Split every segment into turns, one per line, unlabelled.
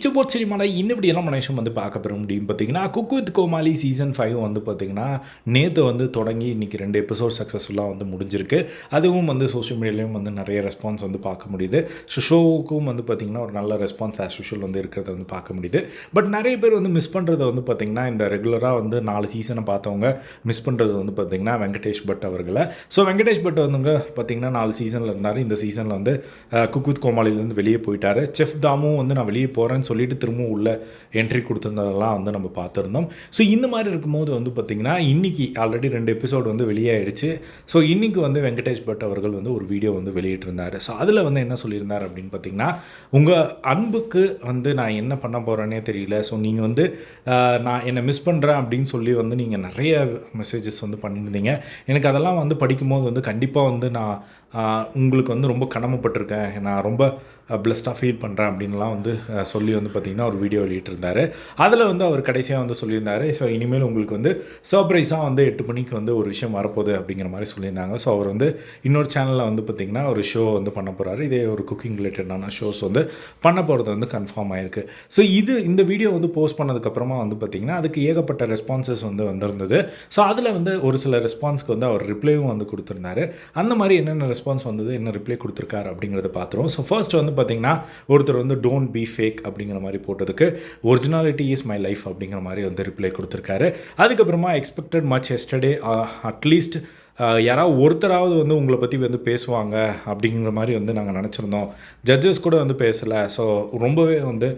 இச்சபோட் சினிமாவில் இன்னும் எல்லாம் மனுஷன் வந்து பார்க்க பெற முடியும் பார்த்தீங்கன்னா cook with Comali season five வந்து பார்த்தீங்கன்னா நேற்று வந்து தொடங்கி இன்றைக்கி ரெண்டு எபிசோட் சக்ஸஸ்ஃபுல்லாக வந்து முடிஞ்சிருக்கு. அதுவும் வந்து சோஷியல் மீடியாலையும் வந்து நிறைய ரெஸ்பான்ஸ் வந்து பார்க்க முடியுது. ஸோ ஷோவுக்கும் வந்து பார்த்திங்கன்னா ஒரு நல்ல ரெஸ்பான்ஸ் ஆஸ் யூஷுவல் வந்து இருக்கிறத வந்து பார்க்க முடியுது. பட் நிறைய பேர் வந்து மிஸ் பண்ணுறத வந்து பார்த்திங்கன்னா இந்த ரெகுலராக வந்து நாலு சீசனை பார்த்தவங்க மிஸ் பண்ணுறது வந்து பார்த்திங்கன்னா வெங்கடேஷ் பட் அவர்களை. ஸோ வெங்கடேஷ் பட் வந்துங்க பார்த்திங்கன்னா நாலு சீசனில் இருந்தார். இந்த சீசனில் வந்து குக் வித் கோமாளிலேருந்து வெளியே போயிட்டார். செஃப் தாமும் வந்து நான் வெளியே போகிறேன்னு சொல்லிட்டு திரும்பவும் உள்ள என்ட்ரி கொடுத்துருந்ததெல்லாம் வந்து நம்ம பார்த்துருந்தோம். ஸோ இந்த மாதிரி இருக்கும்போது வந்து பார்த்திங்கன்னா இன்றைக்கி ஆல்ரெடி ரெண்டு எபிசோடு வந்து வெளியாயிடுச்சு. ஸோ இன்றைக்கி வந்து வெங்கடேஷ் பட் அவர்கள் வந்து ஒரு வீடியோ வந்து வெளியிட்டிருந்தார். ஸோ அதில் வந்து என்ன சொல்லியிருந்தார் அப்படின்னு பார்த்தீங்கன்னா உங்கள் அன்புக்கு வந்து நான் என்ன பண்ண போகிறேன்னே தெரியல. ஸோ நீங்கள் வந்து நான் என்னை மிஸ் பண்ணுறேன் அப்படின்னு சொல்லி வந்து நீங்கள் நிறைய மெசேஜஸ் வந்து பண்ணியிருந்தீங்க. எனக்கு அதெல்லாம் வந்து படிக்கும்போது வந்து கண்டிப்பாக வந்து நான் உங்களுக்கு வந்து ரொம்ப கடமைப்பட்டிருக்கேன். நான் ரொம்ப பிளஸ்டாக ஃபீல் பண்ணுறேன் அப்படின்லாம் வந்து சொல்லி வந்து பார்த்திங்கன்னா ஒரு வீடியோ வெளியிட்டிருந்தார் அதில் வந்து அவர் கடைசியாக வந்து சொல்லியிருந்தார். ஸோ இனிமேல் உங்களுக்கு வந்து சர்ப்ரைஸாக வந்து எட்டு மணிக்கு வந்து ஒரு விஷயம் வரப்போகுது அப்படிங்கிற மாதிரி சொல்லியிருந்தாங்க. ஸோ அவர் வந்து இன்னொரு சேனலில் வந்து பார்த்திங்கன்னா ஒரு ஷோ வந்து பண்ண போகிறாரு இதே ஒரு குக்கிங் ரிலேட்டடான ஷோஸ் வந்து பண்ண போகிறது வந்து கன்ஃபார்ம் ஆயிருக்கு. ஸோ இது இந்த வீடியோ வந்து போஸ்ட் பண்ணதுக்கப்புறமா வந்து பார்த்திங்கன்னா அதுக்கு ஏகப்பட்ட ரெஸ்பான்சஸ் வந்து வந்திருந்தது. ஸோ அதில் வந்து ஒரு சில ரெஸ்பான்ஸ்க்கு வந்து அவர் ரிப்ளைவும் வந்து கொடுத்துருந்தாரு. அந்த மாதிரி என்னென்ன ரெஸ்பான்ஸ் வந்தது என்ன ரிப்ளை கொடுத்துருக்காரு அப்படிங்கிறத பார்த்துருவோம் ஸோ ஃபர்ஸ்ட் வந்து பார்த்தீங்கன்னா ஒருத்தர் வந்து டோன்ட் பி ஃபேக் அப்படிங்கிற மாதிரி போட்டதுக்கு ஒரிஜினாலிட்டி இஸ் மை லைஃப் அப்படிங்கிற மாதிரி வந்து ரிப்ளை கொடுத்துருக்காரு. அதுக்கப்புறமா எக்ஸ்பெக்டட் மச் எஸ்டர்டே அட்லீஸ்ட் யாராவது ஒருத்தராவது வந்து உங்களை பற்றி வந்து பேசுவாங்க அப்படிங்கிற மாதிரி வந்து நாங்கள் நினச்சிருந்தோம். ஜட்ஜஸ் கூட வந்து பேசலை. ஸோ ரொம்பவே வந்து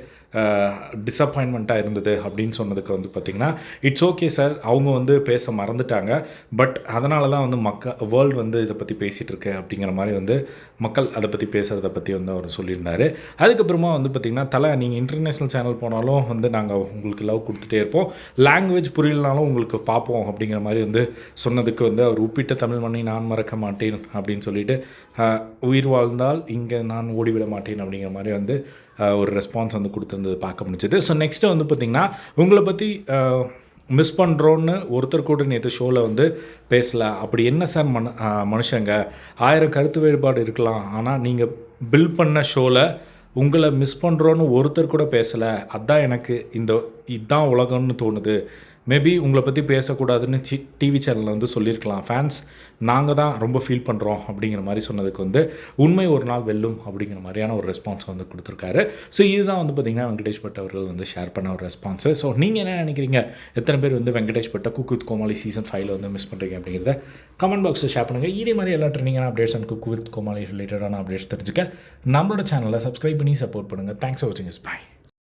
டிசப்பாயின்மெண்ட்டாக இருந்தது அப்படின்னு சொன்னதுக்கு வந்து பார்த்திங்கன்னா இட்ஸ் ஓகே சார் அவங்க வந்து பேச மறந்துட்டாங்க. பட் அதனால தான் வந்து மக்கள் வேர்ல்டு வந்து இதை பற்றி பேசிகிட்டு இருக்கு அப்படிங்கிற மாதிரி வந்து மக்கள் அதை பற்றி பேசுகிறத பற்றி வந்து அவர் சொல்லியிருந்தார். அதுக்கப்புறமா வந்து பார்த்திங்கன்னா தலை நீங்கள் இன்டர்நேஷ்னல் சேனல் போனாலும் வந்து நாங்கள் உங்களுக்கு லவ் கொடுத்துட்டே இருப்போம். லாங்குவேஜ் புரியலனாலும் உங்களுக்கு பார்ப்போம் அப்படிங்கிற மாதிரி வந்து சொன்னதுக்கு வந்து அவர் உப்பிட்ட தமிழ் மண்ணை நான் மறக்க மாட்டேன் அப்படின்னு சொல்லிட்டு உயிர் வாழ்ந்தால் இங்கே நான் ஓடிவிட மாட்டேன் அப்படிங்கிற மாதிரி வந்து ஒரு ரெஸ்பான்ஸ் வந்து கொடுத்துருந்தது பார்க்க முடிஞ்சது. ஸோ நெக்ஸ்ட்டு வந்து பார்த்திங்கன்னா உங்களை பற்றி மிஸ் பண்ணுறோன்னு ஒருத்தர் கூட நேற்று ஷோவில் வந்து பேசலை. அப்படி என்ன சார் மனு மனுஷங்க? ஆயிரம் கருத்து வேறுபாடு இருக்கலாம். ஆனால் நீங்கள் பில் பண்ண ஷோவில் உங்களை மிஸ் பண்ணுறோன்னு ஒருத்தர் கூட பேசலை. அதான் எனக்கு இந்த இதுதான் உலகம்னு தோணுது. மேபி உங்களை பற்றி பேசக்கூடாதுன்னு டிவி சேனலில் வந்து சொல்லியிருக்கலாம். ஃபேன்ஸ் நாங்கள் தான் ரொம்ப ஃபீல் பண்ணுறோம் அப்படிங்கிற மாதிரி சொன்னதுக்கு வந்து உண்மை ஒரு நாள் வெல்லும் அப்படிங்கிற மாதிரியான ஒரு ரெஸ்பான்ஸ் வந்து கொடுத்துருக்காரு. ஸோ இதுதான் வந்து பார்த்திங்கன்னா வெங்கடேஷ் பட் அவர்கள் வந்து ஷேர் பண்ண ஒரு ரெஸ்பான்ஸு ஸோ நீங்கள் என்ன நினைக்கிறீங்க? எத்தனை பேர் வந்து வெங்கடேஷ் பட்ட குக் வித் கோமாளி சீசன் ஃபைவ்ல வந்து மிஸ் பண்ணுறீங்க அப்படிங்கிறத கமெண்ட் பாக்ஸில் ஷேர் பண்ணுங்கள் இதே மாதிரி எல்லா ட்ரெண்டிங்கான updates and cook with Comali ரிலேட்டடான அப்டேட்ஸ் தெரிஞ்சுக்க நம்மளோட சேனலை சப்ஸ்கிரைப் பண்ணி சப்போர்ட் பண்ணுங்கள் தேங்க்ஸ் ஃபார் வாட்சிங் இஸ் பை